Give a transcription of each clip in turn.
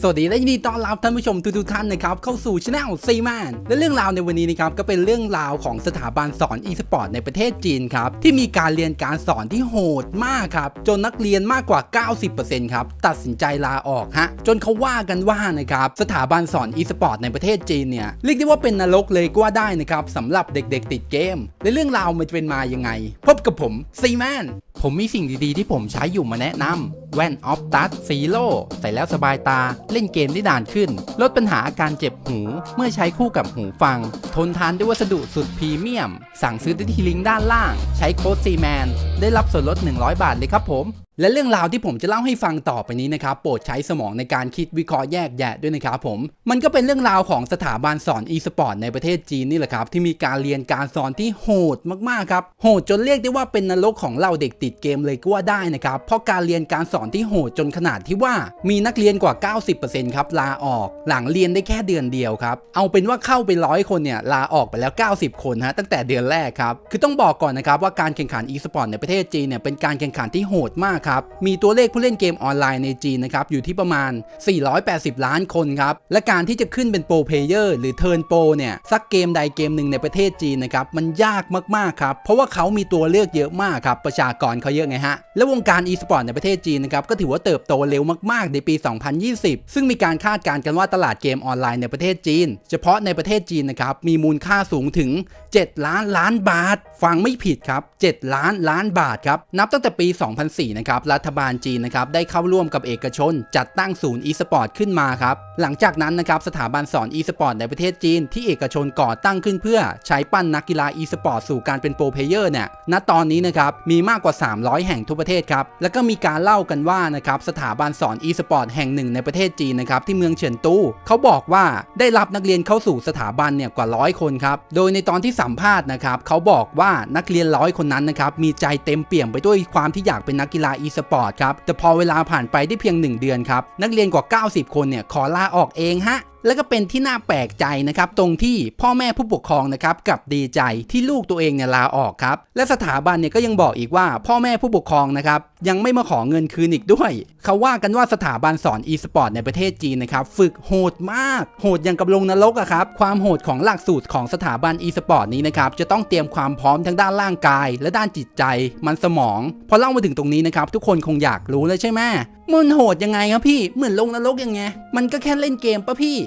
สวัสดีและยินดีต้อนรับท่านผู้ชมทุกท่านนะครับเข้าสู่ช anel ซีแมนและเรื่องราวในวันนี้นะครับก็เป็นเรื่องราวของสถาบันสอน e-sport ในประเทศจีนครับที่มีการเรียนการสอนที่โหดมากครับจนนักเรียนมากกว่า 90%ครับตัดสินใจลาออกฮะจนเขาว่ากันว่านะครับสถาบันสอน e-sport ในประเทศจีนเนี่ยเรียกได้ว่าเป็นนรกเลยก็ว่าได้นะครับสำหรับเด็กๆติดเกม และเรื่องราวมันจะเป็นมายังไง พบกับผมซีแมน ผมมีสิ่งดีๆ ที่ผมใช้อยู่มาแนะนำแว่นออฟตัสซีโร่ใส่แล้วสบายตาเล่นเกมได้นานขึ้น ลดปัญหาอาการเจ็บหู เมื่อใช้คู่กับหูฟัง ทนทานด้วยวัสดุสุดพรีเมียม สั่งซื้อได้ที่ลิงก์ด้านล่าง ใช้โค้ดซีแมนได้รับส่วนลด 100 บาทเลยครับผม และเรื่องราวที่ผมจะเล่าให้ฟังต่อไปนี้นะครับโปรดใช้สมองในการคิดวิเคราะห์แยกแยะด้วยนะครับผม มันก็เป็นเรื่องราวของสถาบันสอน e-sport ในประเทศจีนนี่แหละครับที่มีการเรียนการสอนที่โหดมากๆครับโหดจนเรียกได้ว่าเป็นนรกของเราเด็กติดเกมเลยก็ว่าได้นะครับเพราะการเรียนการสอนที่โหดจนขนาดที่ว่ามีนักเรียนกว่า 90%ครับลาออก หลังเรียนได้แค่เดือนเดียวครับเอาเป็นว่าเข้าไปร้อยคนเนี่ยลาออกไปแล้ว 90 คนฮะตั้งแต่เดือนแรกครับคือต้องบอกก่อนนะครับว่าการแข่งขัน e-sport ในประเทศจีนเนี่ยเป็นการแข่งขันที่โหดมากครับ มีตัวเลขผู้เล่นเกมออนไลน์ในจีนนะครับอยู่ที่ประมาณ 480 ล้านคนครับ และการที่จะขึ้นเป็นโปรเพลเยอร์หรือเทิร์นโปรเนี่ยสักเกมใดเกมหนึ่งในประเทศจีนนะครับมันยากมากๆครับ เพราะว่าเขามีตัวเลือกเยอะมากครับ ประชากรเขาเยอะไงฮะ และวงการ e-sport ในประเทศจีนนะครับก็ถือว่าเติบโตเร็วมากๆ ในปี 2020 ซึ่งมีการคาดการณ์กันว่าตลาดเกมออนไลน์ในประเทศจีน เฉพาะในประเทศจีนนะครับมีมูลค่าสูงถึง 7 ล้านล้านบาท ฟังไม่ผิดครับ 7 ล้านล้านบาทครับนับตั้งแต่ปี 2004นะครับรัฐบาลจีนนะครับได้เข้าร่วมกับเอกชน จัดตั้งศูนย์ e-sport ขึ้นมาครับหลังจากนั้นนะครับสถาบันสอน e-sport ในประเทศจีน ที่เอกชนก่อตั้งขึ้นเพื่อใช้ปั้นนักกีฬา e-sport สู่การเป็นโปรเพลเยอร์เนี่ยณตอนนี้นะครับมีมากกว่า 300 แห่งทั่วประเทศครับแล้วก็มีการเล่ากันว่านะครับสถาบันสอน e-sport แห่งหนึ่งในประเทศจีนนะครับที่เมืองเฉินตูเขาบอกว่าได้รับนักเรียนเข้าสู่สถาบันเนี่ยกว่าร้อยคนครับโดยในตอนที่สัมภาษณ์นะครับเขาบอกว่านักเรียนร้อยคนนั้นนะครับมีใจเต็มเปี่ยมไปด้วยความที่อยากเป็นนักกีฬา e-sport ครับแต่พอเวลาผ่านไปได้เพียง 1 เดือนครับนักเรียนกว่า 90 คนเนี่ยขอลาออกเองฮะ แล้วก็เป็นที่น่าแปลกใจนะครับตรงที่พ่อแม่ผู้ปกครองนะครับกับดีใจที่ลูกตัวเองเนี่ยลาออกครับและสถาบันเนี่ยก็ยังบอกอีกว่าพ่อแม่ผู้ปกครองนะครับยังไม่มาขอเงินคืนอีกด้วย เขาว่ากันว่าสถาบันสอน e-sport ในประเทศจีนนะครับฝึกโหดมาก โหดอย่างกับลงนรกอะครับความโหดของหลักสูตรของสถาบัน e-sport นี้นะครับจะต้องเตรียมความพร้อมทั้งด้านร่างกาย และด้านจิตใจ มันสมอง พอเล่ามาถึงตรงนี้นะครับทุกคนคงอยากรู้เลยใช่ไหมมันโหดยังไงครับพี่เหมือนลงนรกยังไง มันก็แค่เล่นเกมปะพี่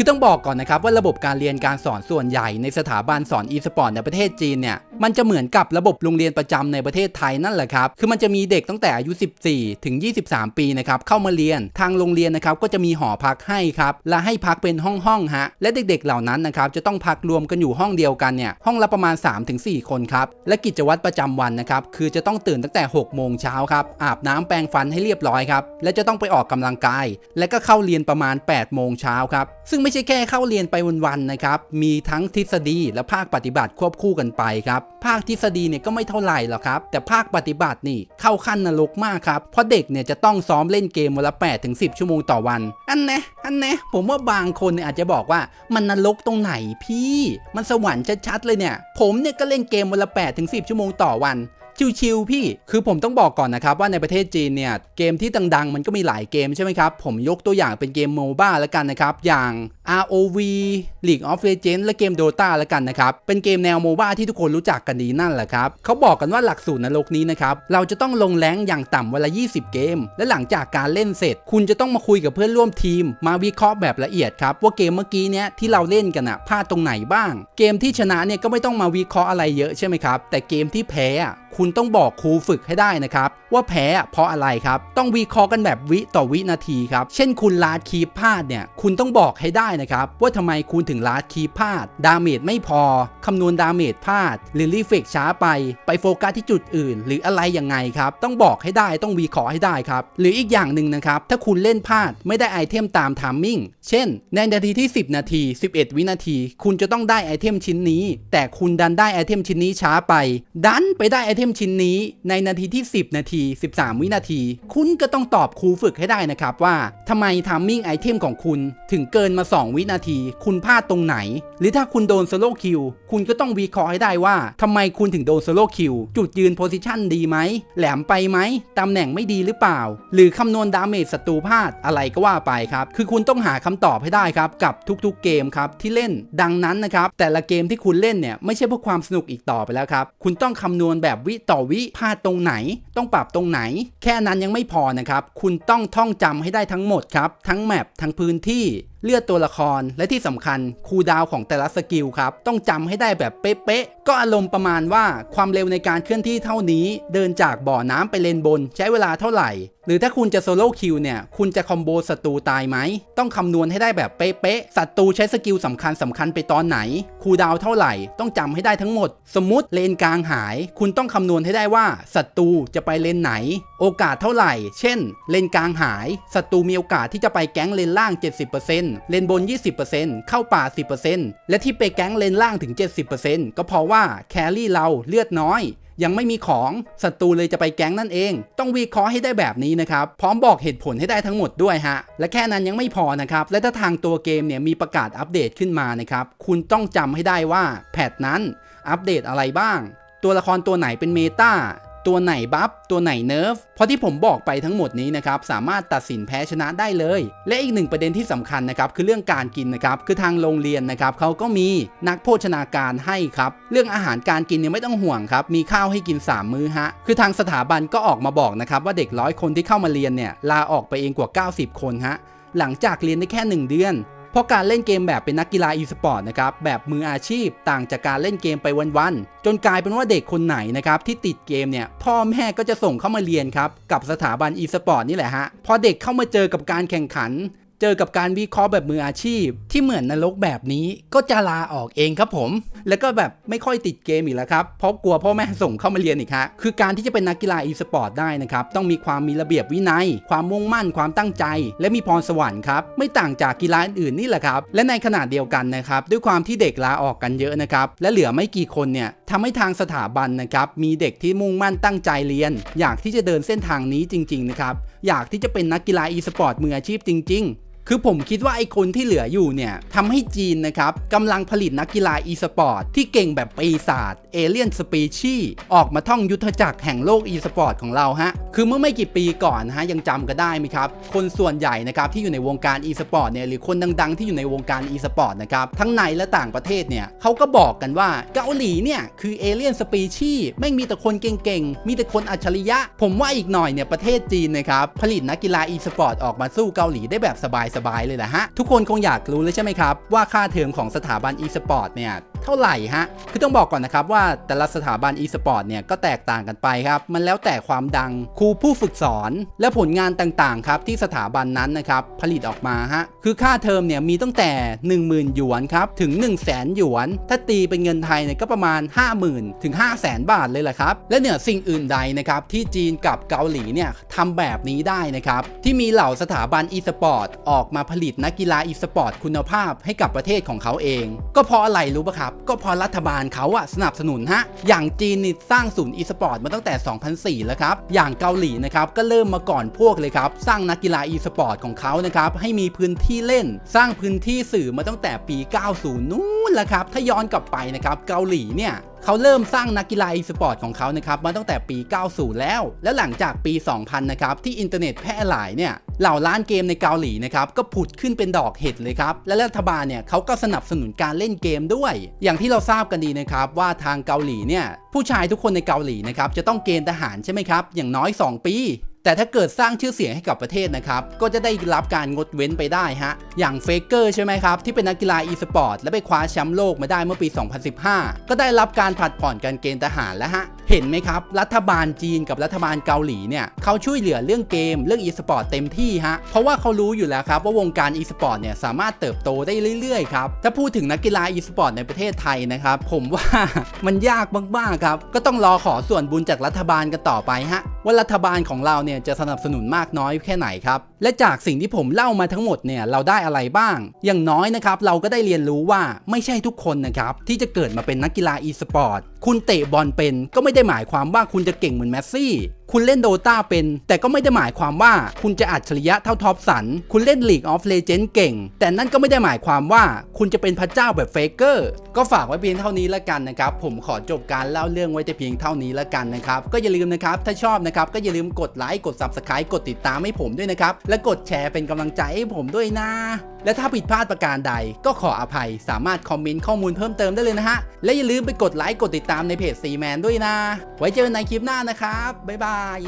คือต้องบอกก่อนนะครับว่าระบบการเรียนการสอนส่วนใหญ่ในสถาบันสอน e-sport ในประเทศจีนเนี่ยมันจะเหมือนกับระบบโรงเรียนประจำในประเทศไทยนั่นแหละครับ คือมันจะมีเด็กตั้งแต่อายุ 14 ถึง 23 ปีนะครับเข้ามาเรียน ทางโรงเรียนนะครับก็จะมีหอพักให้ครับ และให้พักเป็นห้องห้องๆฮะ และเด็กๆเหล่านั้นนะครับจะต้องพักรวมกันอยู่ห้องเดียวกันเนี่ยห้องละประมาณ 3-4 คนครับ และกิจวัตรประจำวันนะครับคือจะต้องตื่นตั้งแต่ 6 โมงเช้าครับอาบน้ำแปรงฟันให้เรียบร้อยครับและจะต้องไปออกกำลังกาย และก็เข้าเรียนประมาณ 8 โมงเช้าครับซึ่งไม่ใช่แค่เข้าเรียนไปวันๆนะครับ มีทั้งทฤษฎีและภาคปฏิบัติควบคู่กันไปครับ ภาคทฤษฎีเนี่ยก็ไม่เท่าไหร่หรอกครับ แต่ภาคปฏิบัตินี่เข้าขั้นนรกมากครับ เพราะเด็กเนี่ยจะต้องซ้อมเล่นเกมวันละ8ถึง10 ชั่วโมงต่อวัน อันนะอันนะผมว่าบางคนเนี่ยอาจจะบอกว่ามันนรกตรงไหนพี่ มันสวรรค์ชัดๆเลยเนี่ย ผมเนี่ยก็เล่นเกมวันละ8ถึง10 ชั่วโมงต่อวัน ชิวๆพี่ คือผมต้องบอกก่อนนะครับว่าในประเทศจีนเนี่ยเกมที่ดังๆ มันก็มีหลายเกมใช่ไหมครับผมยกตัวอย่างเป็นเกมโมบ้าแล้วกันนะครับอย่าง ROV League of Legends และเกม Dota แล้วกันนะครับเป็นเกมแนวโมบ้าที่ทุกคนรู้จักกันดีนั่นแหละครับเขาบอกกันว่าหลักสูตรนรกนี้นะครับเราจะต้องลงแรงอย่างต่ำวันละ 20 เกม และหลังจากการเล่นเสร็จ คุณจะต้องมาคุยกับเพื่อนร่วมทีม มาวิเคราะห์แบบละเอียดครับว่าเกมเมื่อกี้เนี้ยที่เราเล่นกันอะพลาดตรงไหนบ้าง เกมที่ชนะเนี่ยก็ไม่ต้องมาวิเคราะห์อะไรเยอะใช่ไหมครับแต่เกมที่แพ้อะคุณต้องบอกครูฝึกให้ได้นะครับ ว่าแพ้เพราะอะไรครับ ต้องวิเคราะห์กันแบบวิต่อวินาทีครับ เช่นคุณลาดคีพลาดเนี่ย คุณต้องบอกให้ได้นะครับ ว่าทำไมคุณถึงลาดคีพลาด ดาเมจไม่พอคำนวณดาเมจพลาดหรือรีเฟกช้าไป ไปโฟกัสที่จุดอื่น หรืออะไรยังไงครับ ต้องบอกให้ได้ต้องวิเคราะห์ให้ได้ครับ หรืออีกอย่างหนึ่งนะครับ ถ้าคุณเล่นพลาดไม่ได้ไอเทมตามทามมิ่งเช่น ในนาทีที่ 10 นาที 11 วินาที คุณจะต้องได้ไอเทมชิ้นนี้ แต่คุณดันได้ไอเทมชิ้นนี้ช้าไป ดันไปได้ไอเทมชิ้นนี้ในนาทีที่ 10 นาที 13 วินาที คุณก็ต้องตอบครูฝึกให้ได้นะครับว่าทำไมทามมิ่งไอเทมของคุณถึงเกินมา 2 วินาที คุณพลาดตรงไหน หรือถ้าคุณโดนโซโลคิวคุณก็ต้องวิเคราะห์ให้ได้ว่าทำไมคุณถึงโดนโซโลคิวจุดยืนโพซิชันดีไหม แหลมไปไหมตำแหน่งไม่ดีหรือเปล่า หรือคำนวณดาเมจศัตรูพลาดอะไรก็ว่าไปครับ คือคุณต้องหาคำตอบให้ได้ครับกับทุกๆเกมครับที่เล่นดังนั้นนะครับแต่ละเกมที่คุณเล่นเนี่ยไม่ใช่เพื่อความสนุกอีกต่อไปแล้วครับคุณต้องคำนวณแบบวิต่อวิพลาดตรงไหน ต้องปรับตรงไหน แค่นั้นยังไม่พอนะครับ คุณต้องท่องจำให้ได้ทั้งหมดครับ ทั้งแมปทั้งพื้นที่ เลือดตัวละครและที่สำคัญคูดาวของแต่ละสกิลครับ ต้องจำให้ได้แบบเป๊ะๆ ก็อารมณ์ประมาณว่าความเร็วในการเคลื่อนที่เท่านี้ เดินจากบ่อน้ำไปเลนบน ใช้เวลาเท่าไหร่ หรือถ้าคุณจะโซโล่คิวเนี่ย คุณจะคอมโบศัตรูตายไหม ต้องคำนวณให้ได้แบบเป๊ะๆศัตรูใช้สกิลสำคัญสำคัญไปตอนไหน คูดาวเท่าไหร่ ต้องจำให้ได้ทั้งหมด สมมติเลนกลางหาย คุณต้องคำนวณให้ได้ว่าศัตรูจะไปเลนไหน โอกาสเท่าไหร่ เช่น เลนกลางหายศัตรูมีโอกาสที่จะไปแก๊งเลนล่าง 70%เลนบน 20%เข้าป่า 10%และที่ไปแก๊งเลนล่างถึง 70%ก็เพราะว่าแครี่เราเลือดน้อยยังไม่มีของศัตรูเลยจะไปแก๊งนั่นเอง ต้องวิเคราะห์ให้ได้แบบนี้นะครับ พร้อมบอกเหตุผลให้ได้ทั้งหมดด้วยฮะ และแค่นั้นยังไม่พอนะครับ และถ้าทางตัวเกมเนี่ยมีประกาศอัปเดตขึ้นมานะครับ คุณต้องจำให้ได้ว่าแพทนั้นอัปเดตอะไรบ้าง ตัวละครตัวไหนเป็นเมตา ตัวไหนบัฟตัวไหนเนิร์ฟเพราะที่ผมบอกไปทั้งหมดนี้นะครับสามารถตัดสินแพ้ชนะได้เลย และอีกหนึ่งประเด็นที่สำคัญนะครับคือเรื่องการกินนะครับคือทางโรงเรียนนะครับเขาก็มีนักโภชนาการให้ครับเรื่องอาหารการกินเนี่ยไม่ต้องห่วงครับมีข้าวให้กิน 3 มื้อฮะคือทางสถาบันก็ออกมาบอกนะครับว่าเด็กร้อยคนที่เข้ามาเรียนเนี่ยลาออกไปเองกว่า 90 คนฮะหลังจากเรียนได้แค่ 1 เดือน เพราะการเล่นเกมแบบเป็นนักกีฬาอีสปอร์ตนะครับแบบมืออาชีพต่างจากการเล่นเกมไปวันๆจนกลายเป็นว่าเด็กคนไหนนะครับที่ติดเกมเนี่ยพ่อแม่ก็จะส่งเข้ามาเรียนครับกับสถาบันอีสปอร์ตนี่แหละฮะพอเด็กเข้ามาเจอกับการแข่งขัน เจอกับการวิเคราะห์แบบมืออาชีพ ที่เหมือนนรกแบบนี้ก็จะลาออกเองครับผม แล้วก็แบบไม่ค่อยติดเกมอีกแล้วครับ เพราะกลัวพ่อแม่ส่งเข้ามาเรียนอีกฮะคือการที่จะเป็นนักกีฬาอีสปอร์ตได้นะครับ ต้องมีความมีระเบียบวินัย ความมุ่งมั่นความตั้งใจ และมีพรสวรรค์ครับ ไม่ต่างจากกีฬาอื่นนี่แหละครับ และในขณะเดียวกันนะครับ ด้วยความที่เด็กลาออกกันเยอะนะครับ และเหลือไม่กี่คนเนี่ยทำให้ทางสถาบันนะครับ มีเด็กที่มุ่งมั่นตั้งใจเรียน อยากที่จะเดินเส้นทางนี้จริง ๆ นะครับ อยากที่จะเป็นนักกีฬาอีสปอร์ตมืออาชีพจริง ๆ คือผมคิดว่าไอ้คนที่เหลืออยู่เนี่ยทำให้จีนนะครับกำลังผลิตนักกีฬาอีสปอร์ตที่เก่งแบบปีศาจเอเลียนสปีชีออกมาท่องยุทธจักรแห่งโลกอีสปอร์ตของเราฮะคือเมื่อไม่กี่ปีก่อนนะฮะยังจำก็ได้ไหมครับ คนส่วนใหญ่นะครับที่อยู่ในวงการอีสปอร์ตเนี่ยหรือคนดังๆ ที่อยู่ในวงการอีสปอร์ตนะครับทั้งในและต่างประเทศเนี่ยเขาก็บอกกันว่าเกาหลีเนี่ยคือเอเลียนสปีชีแม่มีแต่คนเก่งๆ มีแต่คนอัจฉริยะ ผมว่าอีกหน่อยเนี่ยประเทศจีนนะครับผลิตนักกีฬาอีสปอร์ตออกมาสู้เกาหลีได้แบบสบายๆเลยแหละฮะ ทุกคนคงอยากรู้เลยใช่ไหมครับ ว่าค่าเทอมของสถาบัน e-sport เนี่ย เท่าไหร่ฮะ คือต้องบอกก่อนนะครับว่าแต่ละสถาบัน e-sport เนี่ยก็แตกต่างกันไปครับ มันแล้วแต่ความดังครูผู้ฝึกสอน และผลงานต่างๆครับที่สถาบันนั้นนะครับผลิตออกมาฮะ คือค่าเทอมเนี่ยมีตั้งแต่ 10,000 หยวนครับถึง 1 0 0 0 0แสนหยวน ถ้าตีเป็นเงินไทยเนี่ยก็ประมาณ 50,000 ถึง 5 0 0แสนบาทเลยแหละครับ และเหนือสิ่งอื่นใดนะครับที่จีนกับเกาหลีเนี่ยทำแบบนี้ได้นะครับที่มีเหล่าสถาบัน e-sport ออกมาผลิตนักกีฬา e-sport คุณภาพให้กับประเทศของเขาเอง ก็เพราะอะไรรู้ปะครับก็พราะรัฐบาลเขาอะสนับสนุนฮะ อย่างจีนนี่สร้างศูนย์ e-sport มาตั้งแต่ 2004 แล้วครับ อย่างเกาหลีนะครับก็เริ่มมาก่อนพวกเลยครับ สร้างนักกีฬา e-sport ของเขานะครับให้มีพื้นที่เล่น สร้างพื้นที่สื่อมาตั้งแต่ปี 90 นู้นแหละครับ ถ้าย้อนกลับไปนะครับเกาหลีเนี่ยเขาเริ่มสร้างนักกีฬาอีสปอร์ตของเขานะครับมาตั้งแต่ปี 90 แล้ว และหลังจากปี 2000 นะครับที่อินเทอร์เน็ตแพร่หลายเนี่ย เหล่าร้านเกมในเกาหลีนะครับก็ผุดขึ้นเป็นดอกเห็ดเลยครับ และรัฐบาลเนี่ยเขาก็สนับสนุนการเล่นเกมด้วย อย่างที่เราทราบกันดีนะครับว่าทางเกาหลีเนี่ยผู้ชายทุกคนในเกาหลีนะครับจะต้องเกณฑ์ทหารใช่ไหมครับอย่างน้อย 2 ปีแต่ถ้าเกิดสร้างชื่อเสียงให้กับประเทศนะครับ ก็จะได้รับการงดเว้นไปได้ฮะ อย่างเฟเกอร์ใช่ไหมครับ ที่เป็นนักกีฬาอีสปอร์ตและไปคว้าแชมป์โลกมาได้เมื่อปี 2015 ก็ได้รับการผัดผ่อนการเกณฑ์ทหารแล้วฮะ เห็นไหมครับ รัฐบาลจีนกับรัฐบาลเกาหลีเนี่ยเขาช่วยเหลือเรื่องเกมเรื่องอีสปอร์ตเต็มที่ฮะเพราะว่าเขารู้อยู่แล้วครับว่าวงการอีสปอร์ตเนี่ยสามารถเติบโตได้เรื่อยๆครับถ้าพูดถึงนักกีฬาอีสปอร์ตในประเทศไทยนะครับผมว่ามันยากมากๆครับก็ต้องรอขอส่วนบุญจากรัฐบาลกันต่อไปฮะว่ารัฐบาลของเราเนี่ยจะสนับสนุนมากน้อยแค่ไหนครับและจากสิ่งที่ผมเล่ามาทั้งหมดเนี่ยเราได้อะไรบ้าง อย่างน้อยนะครับเราก็ได้เรียนรู้ว่าไม่ใช่ทุกคนนะครับที่จะเกิดมาเป็นนักกีฬาอีสปอร์ตคุณเตะบอลเป็นก็ไม่ได้หมายความว่าคุณจะเก่งเหมือนแมสซี่ คุณเล่นโดตาเป็น แต่ก็ไม่ได้หมายความว่าคุณจะอัจฉริยะเท่าท็อปสัน คุณเล่น League of Legends เก่ง แต่นั่นก็ไม่ได้หมายความว่าคุณจะเป็นพระเจ้าแบบเฟกเกอร์ ก็ฝากไว้เพียงเท่านี้ละกันนะครับ ผมขอจบการเล่าเรื่องไว้แต่เพียงเท่านี้ละกันนะครับ ก็อย่าลืมนะครับ ถ้าชอบนะครับ ก็อย่าลืมกดไลค์ กด Subscribe กดติดตามให้ผมด้วยนะครับ และกดแชร์เป็นกำลังใจให้ผมด้วยนะ และถ้าผิดพลาดประการใด ก็ขออภัย สามารถคอมเมนต์ข้อมูลเพิ่มเติมได้เลยนะฮะ และอย่าลืมไปกดไลค์ กดติดตามในเพจซีแมนด้วยนะ ไว้เจอกันในคลิปหน้านะครับ บ๊ายบาย阿姨